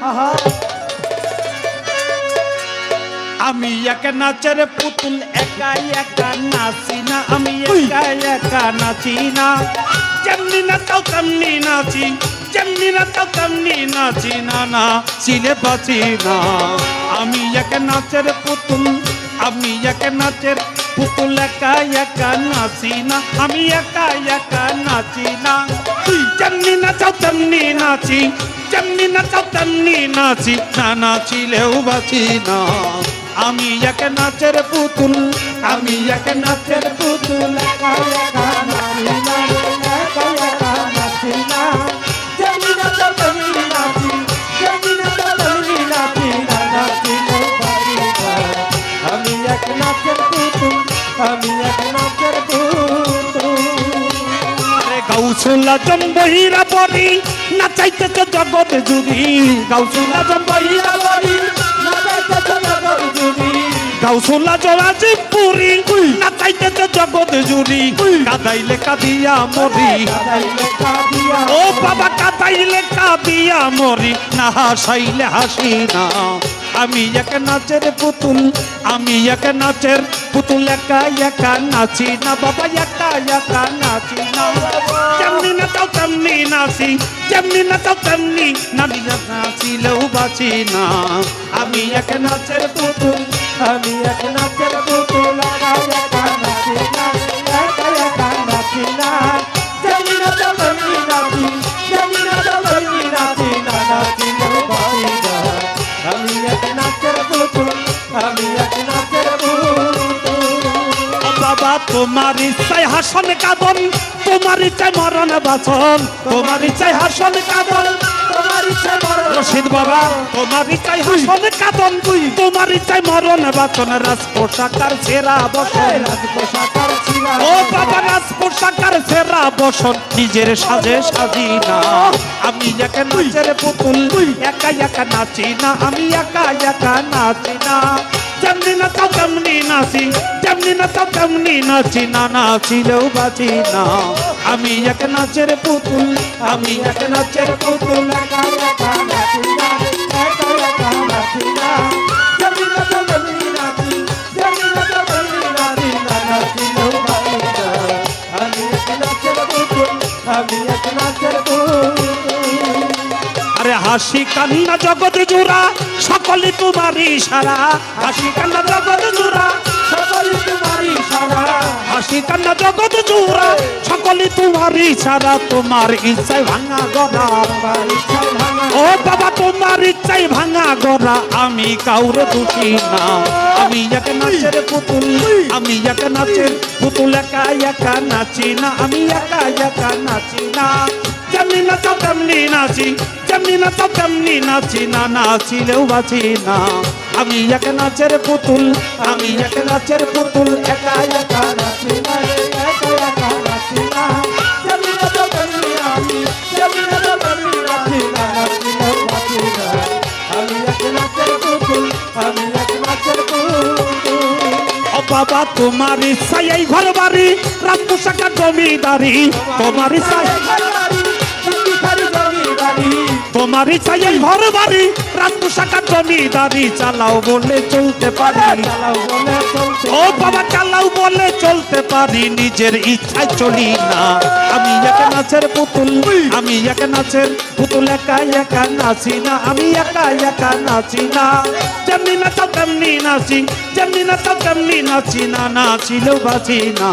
আহা আমি এক নাচের পুতুল একা একা নাচি না আমি একা একা নাচি না যেমনি নাচাও তেমনি নাচি যেমনি নাচাও তেমনি নাচি না না চিলে বাঁচি না আমি এক নাচের পুতুল আমি এক নাচের পুতুল একা একা নাচি না আমি একা একা নাচি না যেমনি নাচাও তেমনি নাচি যেমনি নাচাও নাচি। না নাচিলেও বাঁচি না। আমি এক নাচের পুতুল, আমি এক নাচের পুতুল। একা একা নাচি। না একা গাউসুলা জম্বহিরা বরি নাচাইতেছে জগৎ জুড়ি গাউসুলা জম্বহিরা বরি গাউসুলা জরাজি পুরি নাচাইতেছে জগৎ জুড়ি কাদাইলে কাদিয়া মরি। ও বাবা, কাদাইলে কাদিয়া মরি। না হাসাইলে হাসি না। আমি এক নাচের পুতুল, আমি এক নাচের পুতুল, একা একা নাচি না, বাবা একা একা নাচি না। যেমনি নাচাও তেমনি নাচি, যেমনি নাচাও তেমনি নাচি নাচিলেও বাঁচি না। আমি এক নাচের পুতুল, আমি এক নাচের পুতুল। তোমার ইচ্ছায় হাসন কাদন তোমার ইচ্ছায় মরণ বাসন তোমার ইচ্ছায় হাসন কাদন তোমার ইচ্ছে মরণ রশিদ বাবা তোমার ইচ্ছায় হাসন কাদন তোমার ইচ্ছায় মরণ বাসন রাজ পোশাকার সেরা বসন। রাজ পোশাকার ছিল ও বাবা রাজ পোশাকার সেরা বসন। নিজের সাজে সাজি না আমি একা নাচের পুতুল একা একা নাচি না আমি একা একা নাচি না। নাচাও তেমনি নাচি যেমনি নাচাও তেমনি নাচি, না নাচিলেও বাঁচি না। আমি এক নাচের পুতুল, আমি এক নাচের পুতুল। না না না না আমি এক নাচের পুতুল। হাসি কান্না জগৎ জোড়া, সকলে তোমার ইশারা হাসি কান্না জগৎ জোড়া, সকল তোমারই সারা। হাসি কান্না জগৎ জোড়া, সকলে তোমার ইশারা তোমার ইচ্ছায় ভাঙা গড়া ও বাবা, তোমার ইচ্ছায় ভাঙা গড়া, আমি কাউরে দোষী না। আমি এক নাচের পুতুল, আমি এক নাচের পুতুল, একা একা নাচি না। আমি একা একা নাচি না। যেমনি নাচাও তেমনি নাচি। যেমনি নাচাও তেমনি নাচি না নাচিলেও বাঁচি না আমি এক নাচের পুতুল, আমি এক নাচের পুতুল, একা একা নাচি না, একা একা নাচি না। নাচো তেমনি নাচি নাচো তেমনি নাচি বাবা, তোমার ইচ্ছায় এই ঘর বাড়ি রাত পোশাকা জমিদারি। তোমার ইচ্ছায় তোমার ইচ্ছায় এই ঘর বাড়ি রাত পোশাকা জমিদারি চালাও বলে চলতে পারি। ও বাবা চালাও বলে চলতে পারি নিজের ইচ্ছায় চলি না। আমি এক নাচের পুতুল আমি এক নাচের পুতুল একা একা নাচি না। আমি একা একা নাচি না। যেমনি নাচাও তেমনি নাচি। যেমনি নাচাও তেমনি নাচি না। নাচিলেও বাঁচি না।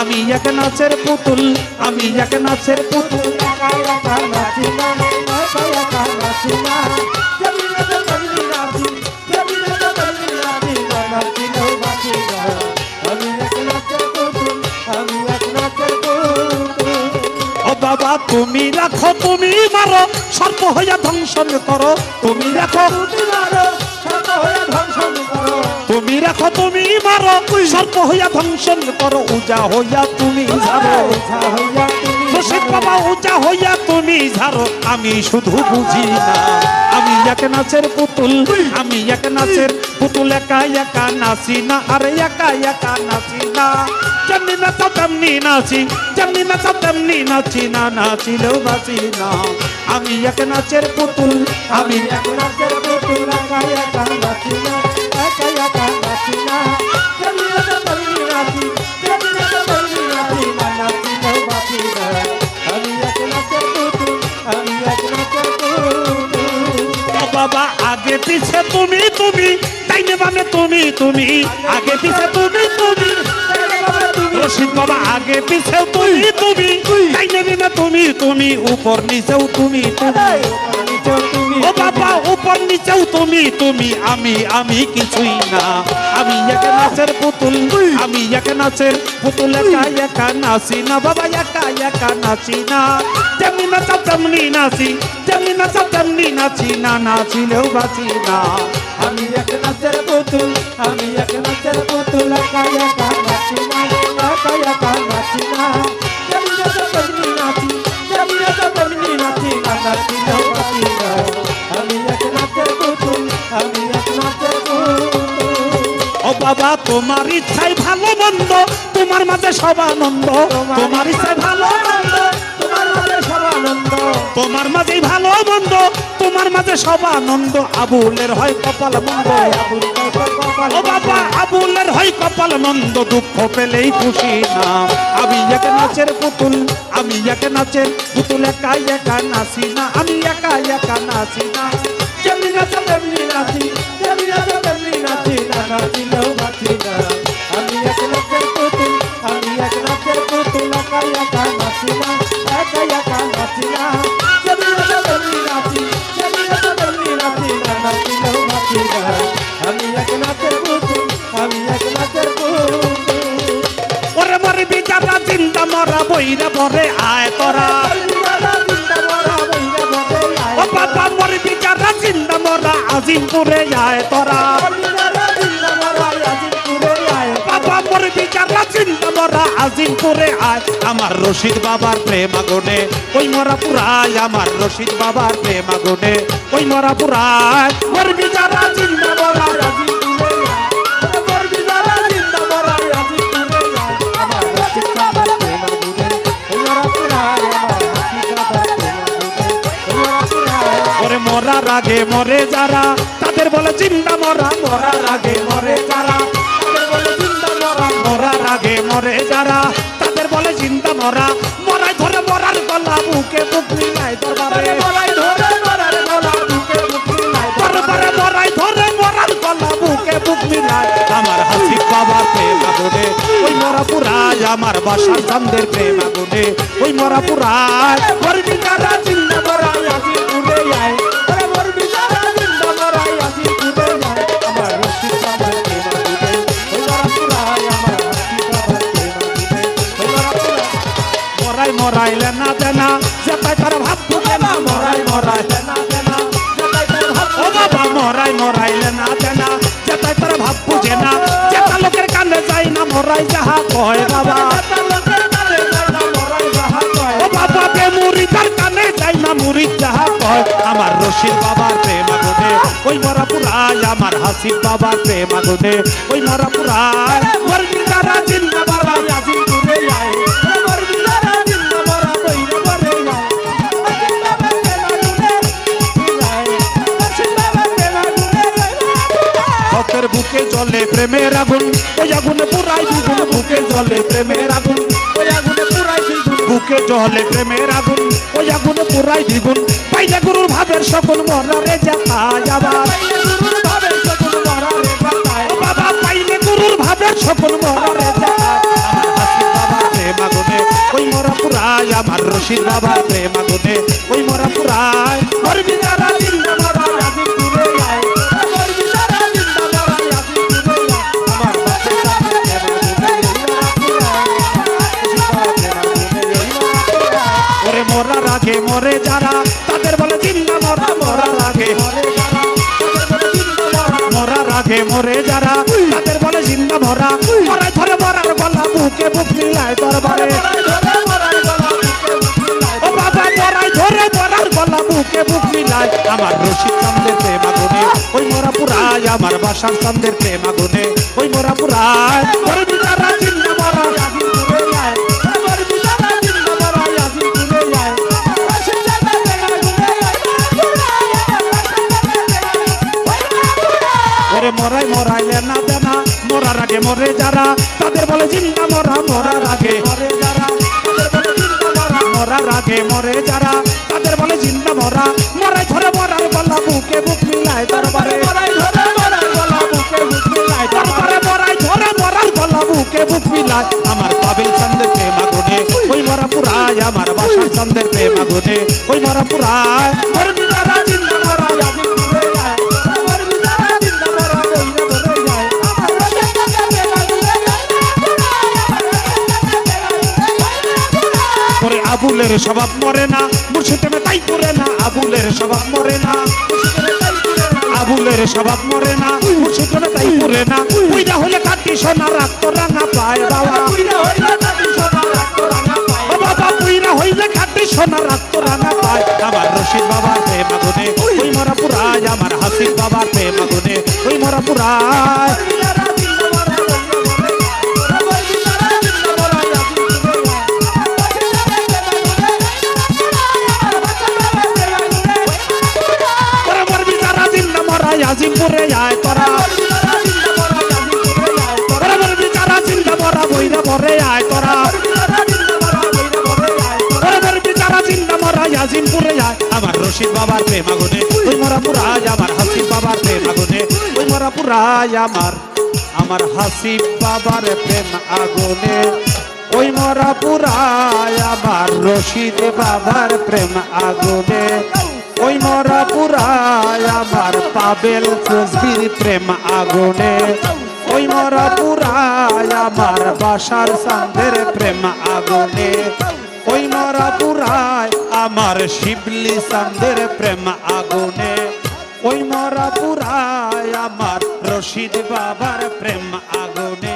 আমি এক নাচের পুতুল আমি এক নাচের পুতুল। ও হইয়া ধ্বংসন করো। তুমি রাখো তুমি রাখো তুমি মারো। সর্প হইয়া ধ্বংসন করো। উজা হইয়া তুমি ঝাড়ো রশিদ বাবা, উঁচা হইয়া তুমি ঝাড়ো। আমি শুধু বুঝি না। আমি এক নাচের পুতুল, আমি এক নাচের পুতুল, একা একা নাচি না। আরে একা একা নাচি না। যেমনি নাচাও তেমনি নাচি, যেমনি নাচাও তেমনি নাচি না। নাচিলেও বাঁচি না। আমি এক নাচের পুতুল, আমি আমি এক নাচের পুতুল, একা একা নাচি না। একা একা নাচি না। যেমনি নাচো তেমনি নাচি পিছে তুমি তুমি তাইনে মানে তুমি তুমি আগে পিছে তুমি তুমি রশিদ বাবা আগে পিছেও তুমি তুমি তাই তুমি তুমি উপর নিচেও তুমি তুমি ও বাবা উপর নিচেও তুমি তুমি আমি আমি কিছুই না। আমি এক নাচের পুতুল আমি এক নাচের পুতুল একা একা নাচি না। বাবা একা একা নাচি না। তেমনি নাচি যেমনি নাচাও তেমনি নাচি না নাচিলেও বাঁচি না। আমি এক নাচের পুতুল আমি এক নাচের পুতুল একা একা নাচি না একা একা নাচি না। নাচো নাচি আমি নাচের বাবা, তোমার ইচ্ছাই ভালো মন্দ, তোমার মাঝে সব আনন্দ, তোমার ইচ্ছায় ভালো তোমার মাঝেই ভালো মন্দ তোমার মাঝে সব আনন্দ। আবুলের হয় কপাল মন্দ ও বাবা! আবুলের হয় কপাল মন্দ দুঃখ পেলেই খুশি না আমি এক নাচের পুতুল আমি এক নাচের পুতুল একা একা নাচি না। আমি একা একা নাচি না। যেমনি নাচো তেমনি নাচি যেমনি নাচো তেমনি নাচি না। নাচিলেও বাঁচি না। আমি এক নাচের পুতুল আমি এক নাচের পুতুল একা একা নাচি না একা একা নাচি না। চিন্তা মরা বইরা পরে আয় ও বাবা মরে বিচারা চিন্তা মরা আজিমপুরে আয় তোরা। বাবা মরে আজিমপুরে আয়। আমার রশিদ বাবার প্রেম আগুনে, ওই মরা পুরায় আমার রশিদ বাবার প্রেম আগুনে, ওই মরা পুরায়। মরে বিচারা আগে মরে যারা তাদের বলে চিন্তা মরা মরার আগে মরে যারা। মরার আগে মরে যারা। তাদের বলে চিন্তা মরা মরাই ধরে মরার গলা বুকে বুক মিলাই দরবারে দরবারে মরাই ধরে মরার গলা বুকে বুক মিলাই। আমার হাসিব বাবার প্রেম আগুনে ওই মরা পুরায় আমার বাসার চান্দের প্রেম আগুনে ওই মরা পুরায়। করবি যারা কয় বাবা? বাবা বে না, মুড়ি যাহা কয়। আমার রশিদ বাবার প্রেম আগুনে ওই মরা পুরায় আমার হাসিব বাবার প্রেম আগুনে ওই মরা পুরায় হকের বুকে জলে প্রেমের আগুন। ওই আগুনে পুরাই দ্বিগুণ বুকে জলে প্রেমের আগুন। ওই আগুনে পুরাই দ্বিগুণ বুকে জলে প্রেমের আগুন। ওই আগুনে পুরাই দ্বিগুণ। পাইলে গুরুর ভাবের সকল মরারে যাবার বাবা, পাইলে গুরুর ভাবের সকল মরারে ওই মরা পুরাই আমার রশিদ বাবার প্রেম ওই মরা পুরাই। মরবি যারা বুকে বুক মিলায় দরবারে ও বাবা মরাই ধরে মরার গলা বুকে বুকে বুক মিলায়। আমার রশিদ চান্দের প্রেম আগুনে ওই মোরা পুরায়। আমার বাসার চান্দের প্রেম আগুনে ওই মোরা পুরায়। ওর বিচারা চিন্তা মরা মরাই মরাইলে না দেনা মরার আগে মরে যারা। বলে জিন্দা মরা মরার আগে মরে যারা। বলে মরা আগে মরে যারা। তাদের বলে জিন্দা মরা। মরাই ধরে মরার গলা বুকে বুক মিলায় তারপরে মরাই ধরে মরাই গলা বুকে বুক মিলায় তারপরে মরাই ধরে মরার গলা বুকে বুক মিলায়। আমার পাবিল চন্দের প্রেম আগুনে। ওই মরা পুরায় আমার বাসার চন্দের প্রেম আগুনে। ওই মরা পুরায়। স্বভাব মরে না, মুর্শিদে তাই করে না, আবুলের স্বভাব মরে না। আবুলের স্বভাব মরে না, মুর্শিদে তাই করে না। উইরা হলে কাটি সোনা রাখতো রাঙা পায় বাবা। আমার রশিদ বাবার প্রেম ওই মরা পুরায়, আমার হাসিব বাবার প্রেম আগুনে ওই মরা পুরায়। বাবার প্রেম আগুনে ওই মরা পুরায় আমার হাসি বাবার প্রেম আগুনে ওই মরা পুরায় আমার আমার হাসি বাবার প্রেম আগুনে। ওই মরা পুরায় আমার রশিদ বাবার প্রেম আগুনে। ওই মরা পুরায় আমার পাবেল তসবির প্রেম আগুনে। ওই মরা পুরায় আমার বাসার সান্দের প্রেম আগুনে। ওই মরা পুরায় আমার শিবলি সান্দের প্রেম আগুনে ওই মরা পুরায় আমার রশিদ বাবার প্রেম আগুনে ওই মরা পুরায়